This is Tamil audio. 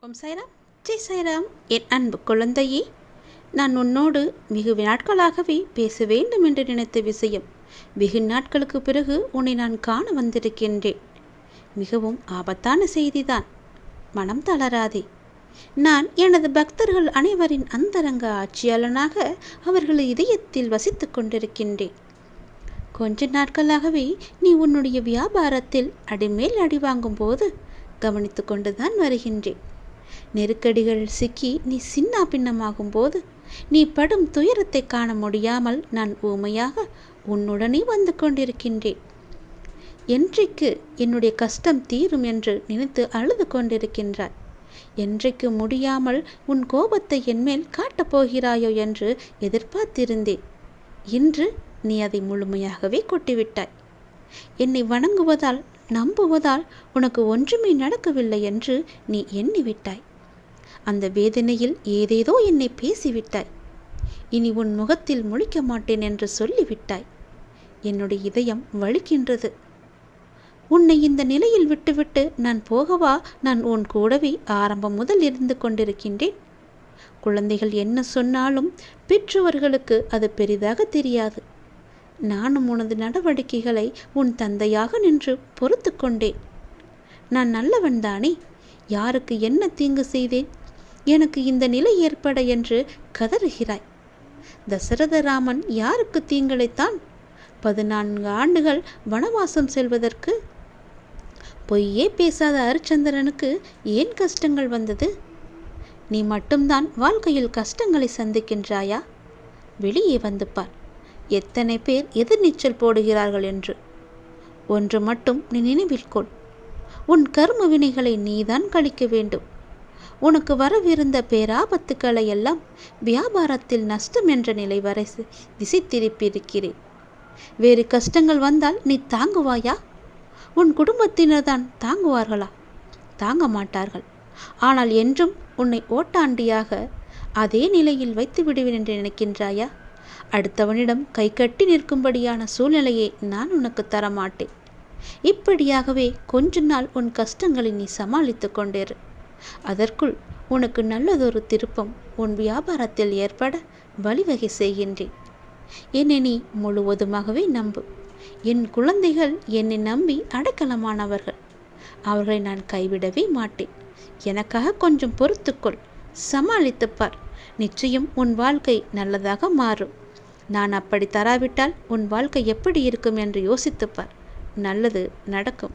ஓம் சாய்ராம் ஜெய் சாய்ராம் என் அன்பு குழந்தையே நான் உன்னோடு மிகு நாட்களாகவே பேச வேண்டும் என்று நினைத்த விஷயம். வெகு நாட்களுக்கு பிறகு உன்னை நான் காண வந்திருக்கின்றேன். மிகவும் ஆபத்தான செய்திதான். மனம் தளராதே. நான் எனது பக்தர்கள் அனைவரின் அந்தரங்க ஆட்சியாளனாக அவர்கள் இதயத்தில் வசித்து கொண்டிருக்கின்றேன். கொஞ்ச நாட்களாகவே நீ உன்னுடைய வியாபாரத்தில் அடிமேல் அடி வாங்கும் போது கவனித்து கொண்டுதான் வருகின்றேன். நெருக்கடிகள் சிக்கி நீ சின்ன பின்னமாகும் போது நீ படும் துயரத்தை காண முடியாமல் நான் ஊமையாக உன்னுடனே வந்து கொண்டிருக்கின்றேன். என்றைக்கு என்னுடைய கஷ்டம் தீரும் என்று நினைத்து அழுது கொண்டிருக்கின்றாய்? என்றைக்கு முடியாமல் உன் கோபத்தை என்மேல் காட்டப் போகிறாயோ என்று எதிர்பார்த்திருந்தேன். இன்று நீ அதை முழுமையாகவே கொட்டிவிட்டாய். என்னை வணங்குவதால் நம்புவதால் உனக்கு ஒன்றுமே நடக்கவில்லை என்று நீ எண்ணிவிட்டாய். அந்த வேதனையில் ஏதேதோ என்னை பேசிவிட்டாய். இனி உன் முகத்தில் முழிக்க மாட்டேன் என்று சொல்லிவிட்டாய். என்னுடைய இதயம் வலிக்கின்றது. உன்னை இந்த நிலையில் விட்டுவிட்டு நான் போகவா? நான் உன் கூடவே ஆரம்பம் முதல் இருந்து கொண்டிருக்கின்றேன். குழந்தைகள் என்ன சொன்னாலும் பெற்றவர்களுக்கு அது பெரிதாக தெரியாது. நானும் உனது நடவடிக்கைகளை உன் தந்தையாக நின்று பொறுத்து கொண்டேன். நான் நல்லவன்தானே யாருக்கு என்ன தீங்கு செய்தேன்? எனக்கு இந்த நிலை ஏற்பட என்று கதறுகிறாய். தசரதராமன் யாருக்கு தீங்கிழைத்தான் பதினான்கு ஆண்டுகள் வனவாசம் செல்வதற்கு? பொய்யே பேசாத அரிச்சந்திரனுக்கு ஏன் கஷ்டங்கள் வந்தது? நீ மட்டும்தான் வாழ்க்கையில் கஷ்டங்களை சந்திக்கின்றாயா? வெளியே வந்து பார். எத்தனை பேர் எதிர்நீச்சல் போடுகிறார்கள் என்று. ஒன்று மட்டும் நீ நினைவில் கொள். உன் கர்ம வினைகளை நீதான் கழிக்க வேண்டும். உனக்கு வரவிருந்த பேராபத்துக்களை எல்லாம் வியாபாரத்தில் நஷ்டம் என்ற நிலை வரை திசை திருப்பியிருக்கிறேன் வேறு கஷ்டங்கள் வந்தால் நீ தாங்குவாயா? உன் குடும்பத்தினர் தான் தாங்குவார்களா? தாங்க மாட்டார்கள். ஆனால் என்றும் உன்னை ஓட்டாண்டியாக அதே நிலையில் வைத்து விடுவேன் என்று நினைக்கின்றாயா? அடுத்தவனிடம் கை கட்டி நிற்கும்படியான சூழ்நிலையை நான் உனக்கு தரமாட்டேன். இப்படியாகவே கொஞ்ச நாள் உன் கஷ்டங்களை நீ சமாளித்து கொண்டிரு. அதற்குள் உனக்கு நல்லதொரு திருப்பம் உன் வியாபாரத்தில் ஏற்பட வழிவகை செய்கின்றேன். என்னை நீ முழுவதுமாகவே நம்பு. என் குழந்தைகள் என்னை நம்பி அடைக்கலமானவர்கள். அவர்களை நான் கைவிடவே மாட்டேன். எனக்காக கொஞ்சம் பொறுத்துக்கொள். சமாளித்துப்பார் நிச்சயம் உன் வாழ்க்கை நல்லதாக மாறும். நான் அப்படி தராவிட்டால் உன் வாழ்க்கை எப்படி இருக்கும் என்று யோசித்துப்பார் நல்லது நடக்கும்.